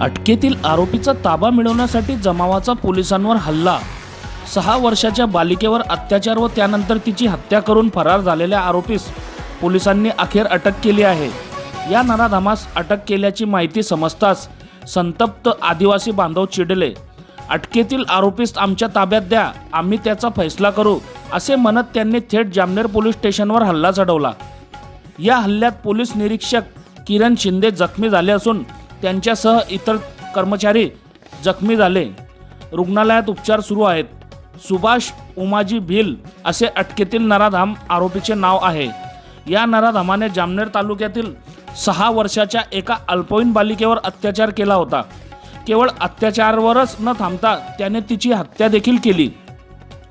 अटकेतील आरोपीचा ताबा मिळवण्यासाठी जमावाचा पोलिसांवर हल्ला. सहा वर्षाच्या बालिकेवर अत्याचार व त्यानंतर तिची हत्या करून फरार झालेल्या आरोपीस पोलिसांनी अखेर अटक केली आहे. या नराधामास अटक केल्याची माहिती समजताच संतप्त आदिवासी बांधव चिडले. अटकेतील आरोपीस आमच्या ताब्यात द्या आम्ही त्याचा फैसला करू असे म्हणत त्यांनी थेट जामनेर पोलीस स्टेशनवर हल्ला चढवला. या हल्ल्यात पोलीस निरीक्षक किरण शिंदे जखमी झाले असून त्यांच्यासह इतर कर्मचारी जखमी झाले. रुग्णालयात उपचार सुरू आहेत. सुभाष उमाजी भिल असे अटकेतील नराधाम आरोपीचे नाव आहे. या नराधामाने जामनेर तालुक्यातील सहा वर्षाच्या एका अल्पवयीन बालिकेवर अत्याचार केला होता. केवळ अत्याचारावरच न थांबता त्याने तिची हत्या देखील केली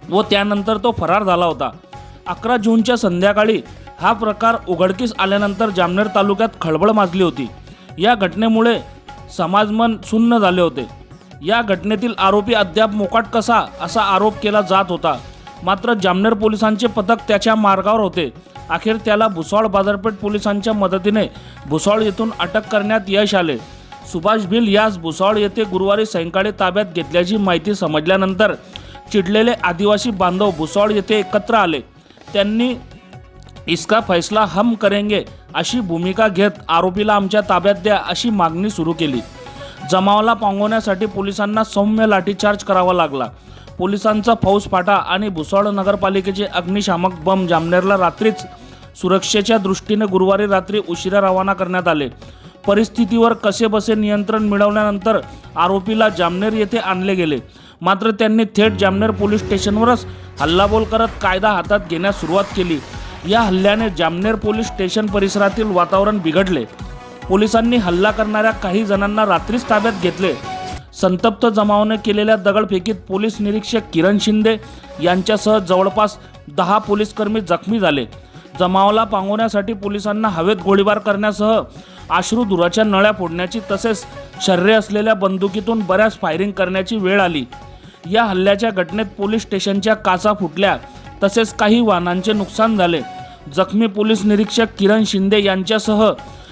व त्यानंतर तो फरार झाला होता. अकरा जूनच्या संध्याकाळी हा प्रकार उघडकीस आल्यानंतर जामनेर तालुक्यात खळबळ माजली होती. या घटनेमुळे समाजमन सुन्न झाले होते. या घटनेतील आरोपी अद्याप मोकाट कसा असा आरोप केला जात होता. मात्र जामनेर पोलिसांचे पथक त्याच्या मार्गावर होते. अखेर त्याला भुसावळ बाजारपेठ पोलिसांच्या मदतीने भुसावळ येथून अटक करण्यात यश आले. सुभाष भिल यास भुसावळ येथे गुरुवारी सायंकाळी ताब्यात घेतल्याची माहिती समजल्यानंतर चिडलेले आदिवासी बांधव भुसावळ येथे एकत्र आले. त्यांनी इसका फैसला हम करेंगे अशी भूमिका घेत आरोपीला आमच्या ताब्यात द्या अशी मागणी सुरू केली. जमावाला पांगवण्यासाठी पोलिसांना सौम्य लाठीचार्ज करावा लागला. पोलिसांचा फौजफाटा आणि भुसावळ नगरपालिकेचे अग्निशामक बम जामनेरला रात्रीच सुरक्षेच्या दृष्टीने गुरुवारी रात्री उशिरा रवाना करण्यात आले. परिस्थितीवर कसेबसे नियंत्रण मिळवल्यानंतर आरोपीला जामनेर येथे आणले गेले. मात्र त्यांनी थेट जामनेर पोलीस स्टेशनवरच हल्लाबोल करत कायदा हातात घेण्यास सुरुवात केली. या हल्ल्याने जामनेर पोलीस स्टेशन परिसरातील वातावरण बिघडले. पोलिसांनी हल्ला करणाऱ्या काही जणांना रात्रीच ताब्यात घेतले. संतप्त जमावाने केलेल्या दगडफेकीत पोलीस निरीक्षक किरण शिंदे यांच्यासह जवळपास दहा पोलीस कर्मी जखमी झाले. जमावाला पांगवण्यासाठी पोलिसांना हवेत गोळीबार करण्यासह आश्रू दुराच्या नळ्या फोडण्याची तसेच शर्रे असलेल्या बंदुकीतून बऱ्याच फायरिंग करण्याची वेळ आली. या हल्ल्याच्या घटनेत पोलीस स्टेशनच्या काचा फुटल्या. तसेच काही वाहनांचे नुकसान झाले. जखमी पोलीस निरीक्षक किरण शिंदे यांच्यासह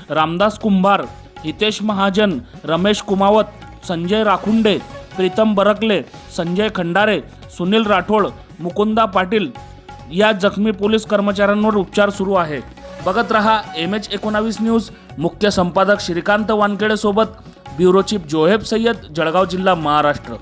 रामदास कुंभार हितेश महाजन रमेश कुमावत संजय राखुंडे प्रीतम बरकले संजय खंडारे सुनील राठोड मुकुंदा पाटील या जखमी पोलीस कर्मचाऱ्यांवर उपचार सुरू आहे. बघत रहा एम एच एकोणावीस न्यूज. मुख्य संपादक श्रीकांत वानखेडे सोबत ब्युरो चीफ जोहेब सय्यद जळगाव जिल्हा महाराष्ट्र.